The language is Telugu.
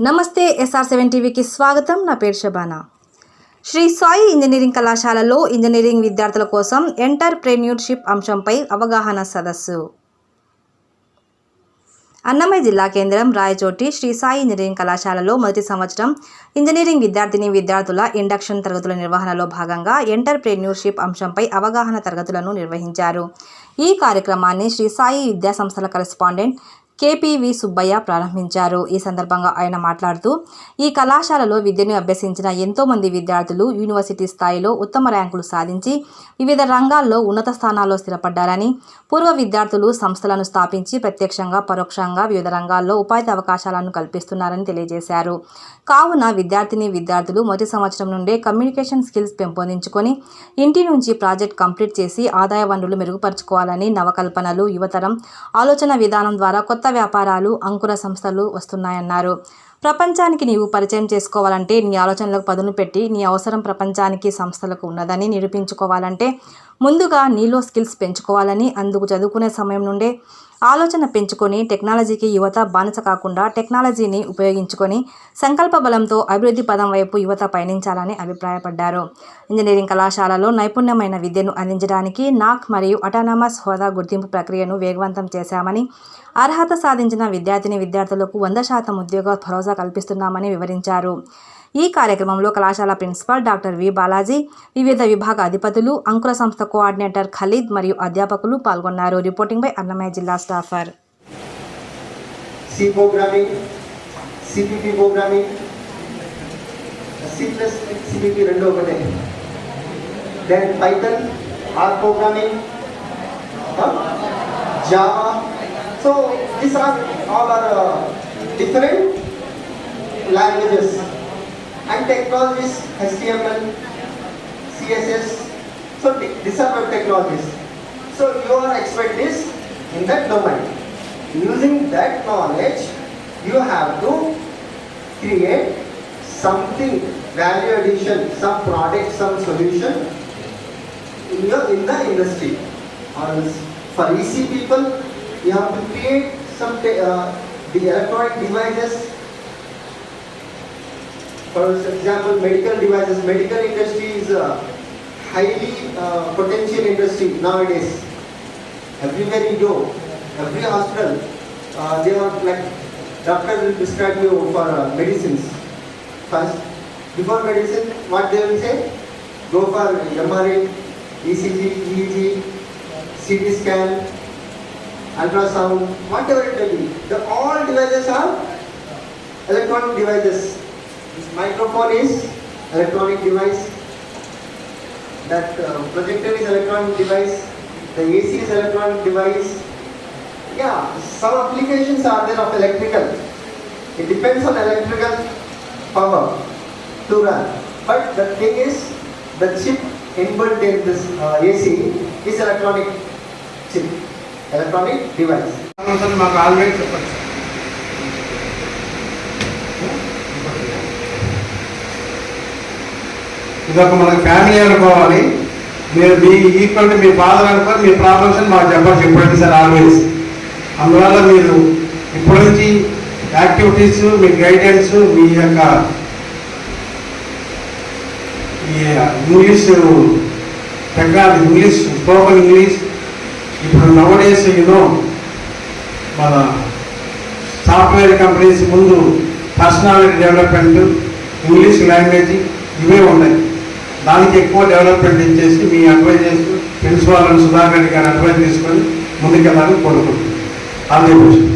నమస్తే ఎస్ఆర్ సెవెన్ టీవీకి స్వాగతం. నా పేరు శబానా. శ్రీ సాయి ఇంజనీరింగ్ కళాశాలలో ఇంజనీరింగ్ విద్యార్థుల కోసం ఎంటర్ప్రెన్యూర్షిప్ అంశంపై అవగాహన సదస్సు. అన్నమయ్య జిల్లా కేంద్రం రాయచోటి శ్రీ సాయి ఇంజనీరింగ్ కళాశాలలో మొదటి సంవత్సరం ఇంజనీరింగ్ విద్యార్థిని విద్యార్థుల ఇండక్షన్ తరగతుల నిర్వహణలో భాగంగా ఎంటర్ప్రెన్యూర్షిప్ అంశంపై అవగాహన తరగతులను నిర్వహించారు. ఈ కార్యక్రమాన్ని శ్రీ సాయి విద్యా సంస్థల కరెస్పాండెంట్ కేపీవి సుబ్బయ్య ప్రారంభించారు. ఈ సందర్భంగా ఆయన మాట్లాడుతూ ఈ కళాశాలలో విద్యను అభ్యసించిన ఎంతో మంది విద్యార్థులు యూనివర్సిటీ స్థాయిలో ఉత్తమ ర్యాంకులు సాధించి వివిధ రంగాల్లో ఉన్నత స్థానాల్లో స్థిరపడ్డారని పూర్వ విద్యార్థులు సంస్థలను స్థాపించి ప్రత్యక్షంగా పరోక్షంగా వివిధ రంగాల్లో ఉపాధి అవకాశాలను కల్పిస్తున్నారని తెలియజేశారు. కావున విద్యార్థిని విద్యార్థులు మొదటి సంవత్సరం నుండే కమ్యూనికేషన్ స్కిల్స్ పెంపొందించుకొని ఇంటి నుంచి ప్రాజెక్ట్ కంప్లీట్ చేసి ఆదాయ వనరులు మెరుగుపరుచుకోవాలని నవకల్పనలు యువతరం ఆలోచన విధానం ద్వారా కొత్త వ్యాపారాలు అంకుర సంస్థలు వస్తున్నాయన్నారు. ప్రపంచానికి నీవు పరిచయం చేసుకోవాలంటే నీ ఆలోచనలకు పదును పెట్టి నీ అవసరం ప్రపంచానికి సంస్థలకు ఉన్నదని నిరూపించుకోవాలంటే ముందుగా నీలో స్కిల్స్ పెంచుకోవాలని అందుకు చదువుకునే సమయం నుండే ఆలోచన పెంచుకొని టెక్నాలజీకి యువత బానిస కాకుండా టెక్నాలజీని ఉపయోగించుకొని సంకల్ప బలంతో అభివృద్ధి పదం వైపు యువత పయనించాలని అభిప్రాయపడ్డారు. ఇంజనీరింగ్ కళాశాలలో నైపుణ్యమైన విద్యను అందించడానికి నాక్ మరియు అటానమస్ హోదా గుర్తింపు ప్రక్రియను వేగవంతం చేశామని అర్హత సాధించిన విద్యార్థిని విద్యార్థులకు వంద శాతం ఉద్యోగ భరోసా కల్పిస్తున్నామని వివరించారు. ఈ కార్యక్రమంలో కళాశాల ప్రిన్సిపాల్ డాక్టర్ వి బాలాజీ వివిధ విభాగ అధిపతులు అంకుర సంస్థ కోఆర్డినేటర్ ఖలీద్ మరియు అధ్యాపకులు పాల్గొన్నారు. రిపోర్టింగ్ బై అన్నమయ్య జిల్లా staffer. C languages and technologies HTML, CSS. So these are web technologies. So your expert is in that domain. Using that knowledge, you have to create something, value addition, some product, some solution in your in the industry. Or for EC people, you have to create some uh, the electronic devices. For example, medical devices. Medical industry is a highly uh, potential industry nowadays. Everywhere you go, every hospital, uh, they are like doctor will prescribe you for uh, medicines. First, before medicine, what they will say? Go for MRI, ECG, EEG, CT scan, ultrasound, whatever it may be. The all devices are electronic devices. This microphone is electronic device. That uh, projector is electronic device. The AC is electronic device. Yeah, some applications are there of electrical. It depends on electrical power to run. But the thing is, the chip inbuilt in this uh, AC is electronic chip, electronic device. ఇదొక మనకి ఫ్యామిలీ అనుకోవాలి. మీరు మీ ఈక్వల్ మీ ఫాదర్ అనుకోని మీ ప్రాబ్లమ్స్ మాకు చెప్పచ్చు చెప్పండి సార్ ఆల్వేస్ అందువల్ల మీరు ఇప్పటి నుంచి యాక్టివిటీస్ మీ గైడెన్స్ మీ యొక్క ఈ English technology English spoken English ఇప్పుడు నవడేస్ యూనో మన సాఫ్ట్వేర్ కంపెనీస్ ముందు పర్సనాలిటీ డెవలప్మెంట్ ఇంగ్లీష్ లాంగ్వేజ్ ఇవే ఉన్నాయి. దానికి ఎక్కువ డెవలప్మెంట్ ఇచ్చేసి మీ అడ్వైజ్ చేస్తూ ప్రిన్సిపాల్ సుధాకర్ రెడ్డి గారి అడ్వైజ్ తీసుకొని ముందుకెళ్ళాలని కోరుకుంటున్నాను. All the best